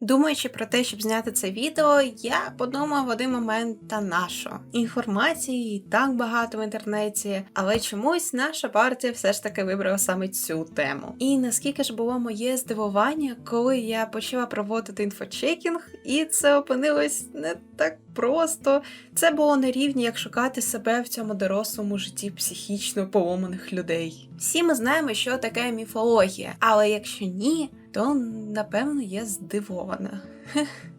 Думаючи про те, щоб зняти це відео, я подумав один момент та нашо. Інформації і так багато в інтернеті, але чомусь наша партія все ж таки вибрала саме цю тему. І наскільки ж було моє здивування, коли я почала проводити інфочекінг, і це опинилось не так просто. Це було на рівні, як шукати себе в цьому дорослому житті психічно поломаних людей. Всі ми знаємо, що таке міфологія, але якщо ні, то напевно я здивована.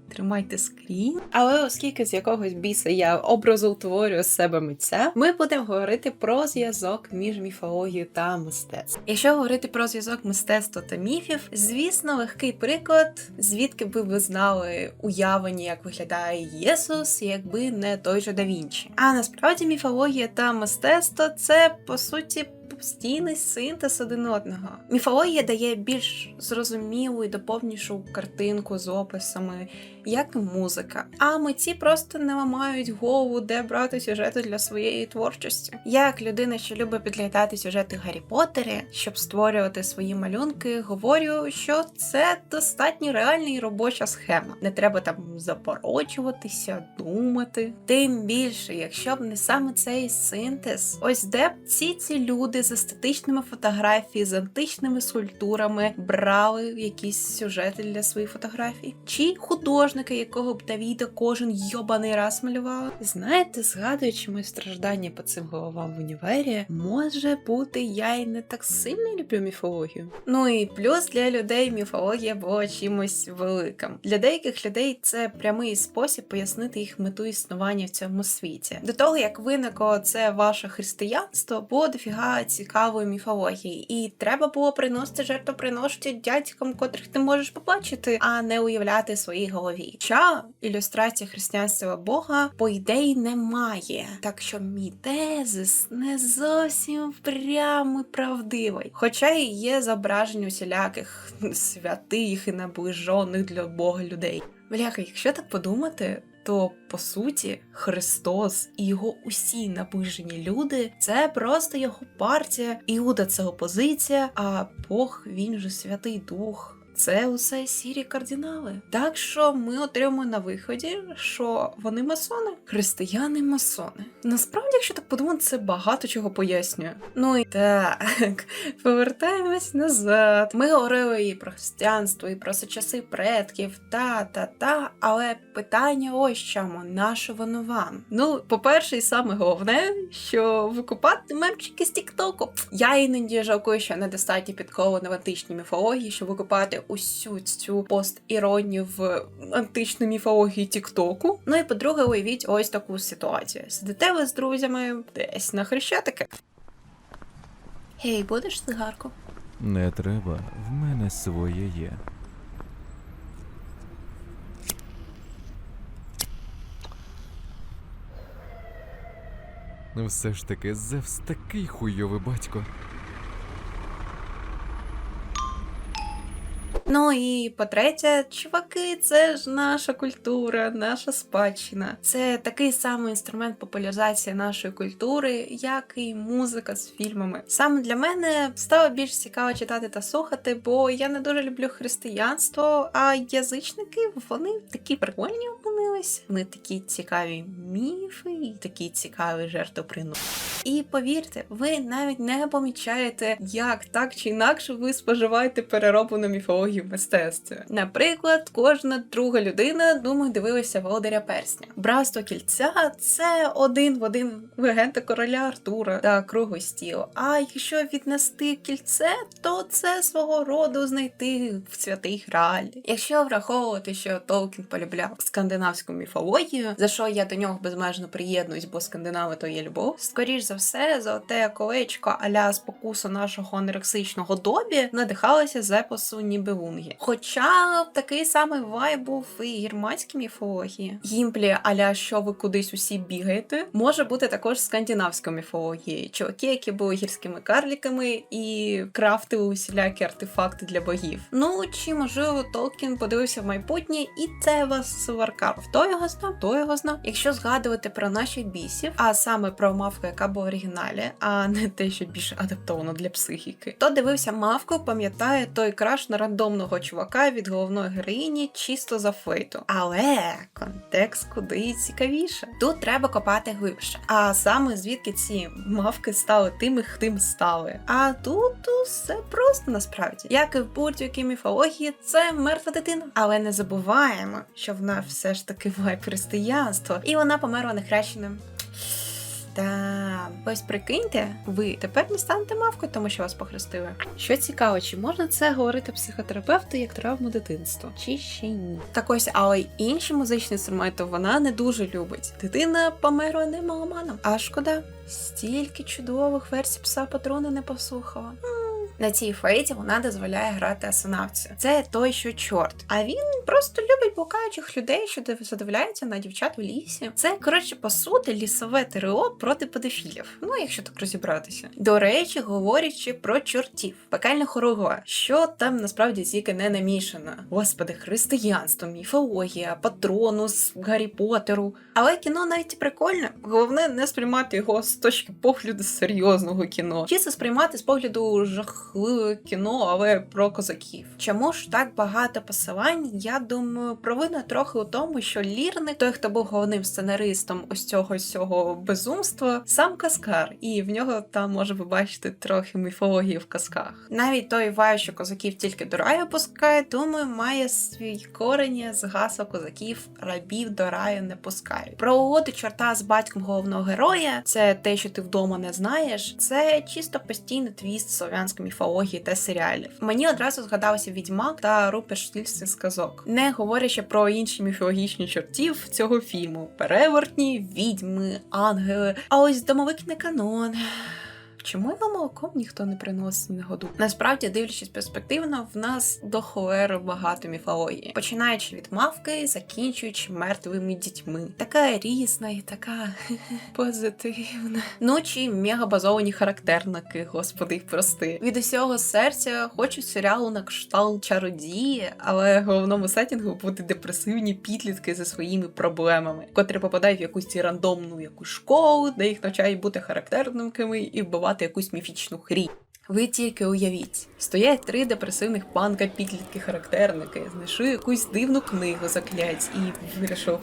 Тримайте скрін. Але оскільки з якогось біса я образотворюю з себе митця, ми будемо говорити про зв'язок між міфологією та мистецтвом. Якщо говорити про зв'язок мистецтва та міфів, звісно, легкий приклад, звідки би ви знали уявлення, як виглядає Єсус, якби не той же да Вінчі. А насправді міфологія та мистецтво це по суті постійний синтез один одного. Міфологія дає більш зрозумілу і доповнішу картинку з описами, як і музика. А митці просто не ламають голову, де брати сюжети для своєї творчості. Я, як людина, що любить підглядати сюжети Гаррі Поттері, щоб створювати свої малюнки, говорю, що це достатньо реальна і робоча схема. Не треба там запорочуватися, думати. Тим більше, якщо б не саме цей синтез, ось де б всі ці люди з естетичними фотографії, з античними скульптурами брали якісь сюжети для своїх фотографій, чи художника, якого б Давіда кожен йобаний раз малював. Знаєте, згадуючи мої страждання по цим головам в універі, може бути, я й не так сильно люблю міфологію. Ну і плюс для людей міфологія була чимось великим. Для деяких людей це прямий спосіб пояснити їх мету існування в цьому світі. До того як виникло це ваше християнство, було дофіга цікавої міфології, і треба було приносити жертвоприношення дядькам, котрих ти можеш побачити, а не уявляти в своїй голові. Хоча ілюстрація християнства Бога, по ідеї, немає. Так що мій тезис не зовсім прямо правдивий. Хоча і є зображення усіляких святих і наближених для Бога людей. Бляха, якщо так подумати, то по суті Христос і його усі наближені люди це просто його партія. Іуда це опозиція, а Бог він же Святий Дух. Це усе сірі кардинали. Так що ми отримуємо на виході, що вони масони, християни масони. Насправді, якщо так подумати, це багато чого пояснює. Ну і так, повертаємось назад. Ми говорили і про християнство, і про часи предків, та та та. Але питання ось чому, наше воно вам? Ну, по-перше, і саме головне, що викупати мемчики з Тіктоку. Я іноді жалкую, що недостатньо підковано в античній міфології, щоб викупати усю цю пост-іронію в античну міфологію Тіктоку. Ну і по-друге, уявіть ось таку ситуацію. Сидите ви з друзями десь на хрещатики. Гей, будеш цигарку? Не треба, в мене своє є. Ну все ж таки, Зевс такий хуйовий батько. Ну і по-третє, чуваки, це ж наша культура, наша спадщина. Це такий самий інструмент популяризації нашої культури, як і музика з фільмами. Саме для мене стало більш цікаво читати та слухати, бо я не дуже люблю християнство, а язичники вони такі прикольні опинились. Вони такі цікаві міфи, і такі цікаві жертвоприношення. І повірте, ви навіть не помічаєте, як так чи інакше ви споживаєте перероблену міфологію в мистецтві. Наприклад, кожна друга людина, думаю, дивилася володаря персня. Братство кільця це один в один легенда короля Артура та круглий стіл. А якщо віднести кільце, то це свого роду знайти в святий граль. Якщо враховувати, що Толкін полюбляв скандинавську міфологію, за що я до нього безмежно приєднуюсь, бо скандинави то є любов. Скоріш за все, золоте колечко аля спокусу нашого анорексичного добі надихалося з епосу Нібелунгі. Хоча такий самий вайб був і германській міфології. Гімплі, аля що ви кудись усі бігаєте, може бути також скандинавською міфологією. Чуваки, які були гірськими карліками і крафтили усілякі артефакти для богів. Ну чи можливо Толкін подивився в майбутнє, і це вас сваркав. Хто його знав, хто його знав. Якщо згадувати про наших бісів, а саме про мавку, яка була в оригіналі, а не те, що більше адаптовано для психіки, то дивився мавку, пам'ятає той краш на рандомну розумного чувака від головної героїні чисто за фейту. Але контекст куди цікавіше. Тут треба копати глибше. А саме звідки ці мавки стали тими, хтим стали. А тут все просто насправді. Як і в будь-якій міфології, це мертва дитина. Але не забуваємо, що вона все ж таки має християнство, і вона померла нехрещеним. Та ось прикиньте, ви тепер не станете мавкою, тому що вас похрестили. Що цікаво, чи можна це говорити психотерапевту як травму дитинства? Чи ще ні? Так ось, але інші музичні інструменти вона не дуже любить. Дитина померла не меломаном. А шкода, стільки чудових версій пса патрона не послухала. На цій фейті вона дозволяє грати асонавцію. Це той, що чорт. А він просто любить блукаючих людей, що див- задивляються на дівчат у лісі. Це коротше по суті лісове ТРО проти педофілів. Ну, якщо так розібратися. До речі, говорячи про чортів, пекельне хорога, що там насправді тільки не намішано. Господи, християнство, міфологія, патронус, Гаррі Поттеру. Але кіно навіть прикольне. Головне не сприймати його з точки погляду серйозного кіно. Чисто сприймати з погляду жахливе кіно, але про козаків. Чому ж так багато посилань? Я думаю, провина трохи у тому, що лірник, той, хто був головним сценаристом ось цього всього безумства, сам каскар, і в нього там може побачити трохи міфології в казках. Навіть той вай, що козаків тільки до раю пускає, думаю, має свій корені з гасла козаків рабів до раю не пускають. Про угоду чорта з батьком головного героя, це те, що ти вдома не знаєш. Це чисто постійний твіст слов'янської міфології та серіалів. Мені одразу згадався відьмак та Руперт Штільсен з казок, не говорячи про інші міфологічні чортів цього фільму: перевертні, відьми, ангели. А ось домовик не канон. Чому його молоком ніхто не приносить на году? Насправді, дивлячись перспективно, в нас до холери багато міфології, починаючи від мавки, закінчуючи мертвими дітьми. Така різна і така позитивна. Ну чи мегабазовані характерники, господи, їх прости. Від усього серця хочу серіалу на кшталт чародії, але в головному сеттінгу будуть депресивні підлітки зі своїми проблемами, котрі попадають в якусь рандомну якусь школу, де їх навчають бути характерниками і вбивати якусь міфічну хрінь. Ви тільки уявіть, стоять три депресивних панка підлітки характерники, знайшли якусь дивну книгу заклять і вирішив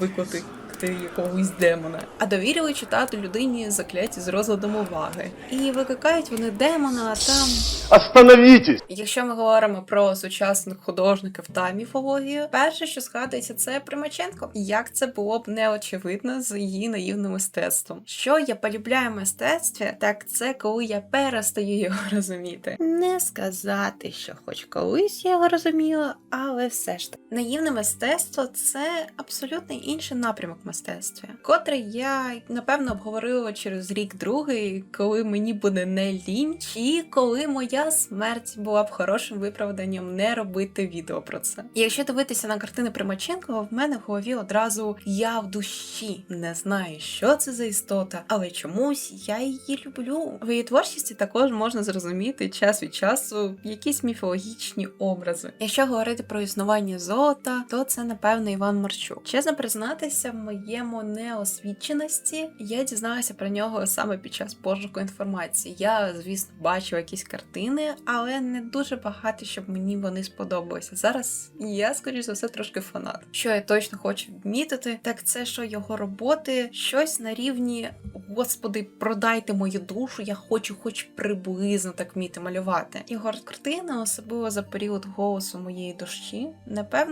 викликати якогось демона. А довірили читати людині закляті з розладом уваги. І викликають вони демона, а там Остановитесь! Якщо ми говоримо про сучасних художників та міфологію, перше, що згадується, це Примаченко. Як це було б неочевидно з її наївним мистецтвом. Що я полюбляю в мистецтві, так це коли я перестаю його розуміти. Не сказати, що хоч колись я його розуміла, але все ж таки. Наївне мистецтво це абсолютно інший напрямок в мистецтві, котрий я напевно обговорила через рік другий, коли мені буде не лінь, чи коли моя смерть була б хорошим виправданням не робити відео про це. І якщо дивитися на картини Примаченко, в мене в голові одразу я в душі не знаю, що це за істота, але чомусь я її люблю. В її творчості також можна зрозуміти час від часу якісь міфологічні образи. Якщо говорити про існування золота, то це напевно Іван Марчук. Чесно признатися, в моєму неосвіченості я дізналася про нього саме під час пошуку інформації. Я, звісно, бачила якісь картини, але не дуже багато, щоб мені вони сподобалися. Зараз я, скоріш за все, трошки фанат. Що я точно хочу відмітити, так це що його роботи щось на рівні Господи, продайте мою душу, я хочу хоч приблизно так вміти малювати. Його картина, особливо за період голосу моєї душі, напевно,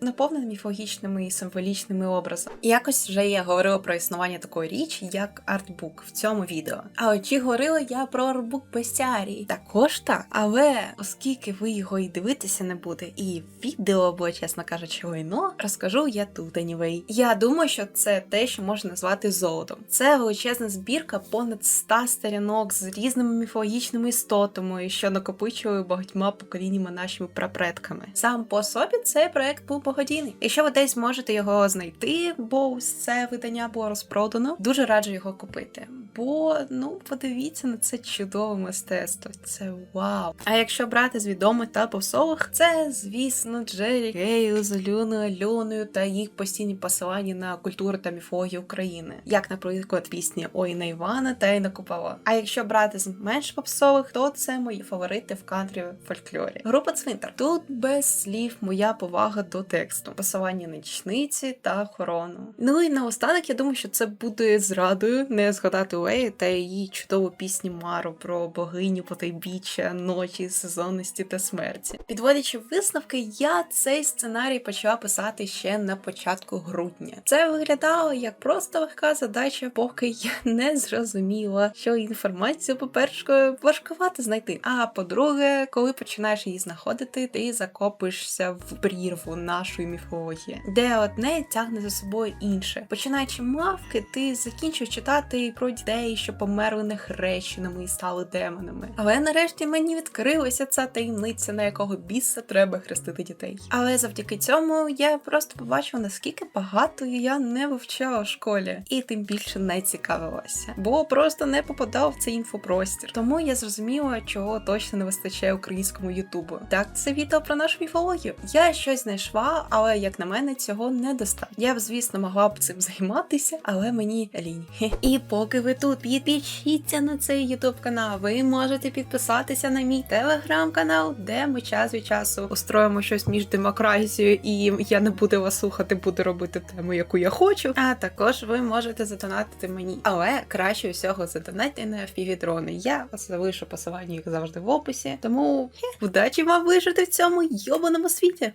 наповнена міфологічними і символічними образами. Якось вже я говорила про існування такої річі, як артбук в цьому відео. А чи говорила я про артбук бестіарії? Також так. Але оскільки ви його і дивитися не буде, і відео, бо, чесно кажучи, лайно, розкажу я тут anyway. Я думаю, що це те, що можна назвати золотом. Це величезна збірка понад 100 сторінок з різними міфологічними істотами, що накопичували багатьма поколіннями нашими прапредками. Сам по собі цей проект був благодійний. Якщо ви десь можете його знайти, бо все видання було розпродано, дуже раджу його купити. Бо ну подивіться на це чудове мистецтво. Це вау. А якщо брати з відомих та попсових, це звісно Джері Гейл з Альоною Альоною та їх постійні посилання на культуру та міфологію України, як, наприклад, пісні Ой на Івана та Іна Купала. А якщо брати з менш попсових, то це мої фаворити в кантрі фольклорі. Група Цвинтар. Тут без слів моя повага до тексту, посилання на нічниці та охорону. Ну і наостанок я думаю, що це буде зрадою не згадати Уеї та її чудову пісню Мару про богиню потайбіччя, ночі, сезонності та смерті. Підводячи висновки, я цей сценарій почала писати ще на початку грудня. Це виглядало як просто легка задача, поки я не зрозуміла, що інформацію, по-перше, важкувато знайти. А по-друге, коли починаєш її знаходити, ти закопишся в прірву нашої міфології, де одне тягне за собою інше. Починаючи мавки, ти закінчуєш читати про дітей, що померли нехрещеними і стали демонами. Але нарешті мені відкрилася ця таємниця, на якого біса треба хрестити дітей. Але завдяки цьому я просто побачила, наскільки багато я не вивчала в школі, і тим більше не цікавилася, бо просто не попадав в цей інфопростір. Тому я зрозуміла, чого точно не вистачає українському Ютубу. Так, це відео про нашу міфологію. Я щось знайшла, але як на мене, цього недостатньо. Я б, звісно, могла б цим займатися, але мені лінь. І поки ви тут підпишіться на цей ютуб канал, ви можете підписатися на мій телеграм-канал, де ми час від часу устроїмо щось між демократією, і я не буду вас слухати, буду робити тему, яку я хочу. А також ви можете задонатити мені. Але краще усього задонатити на FPV-дрони. Я вас залишу посилання, як завжди, в описі. Тому удачі вам вижити в цьому йобаному світі!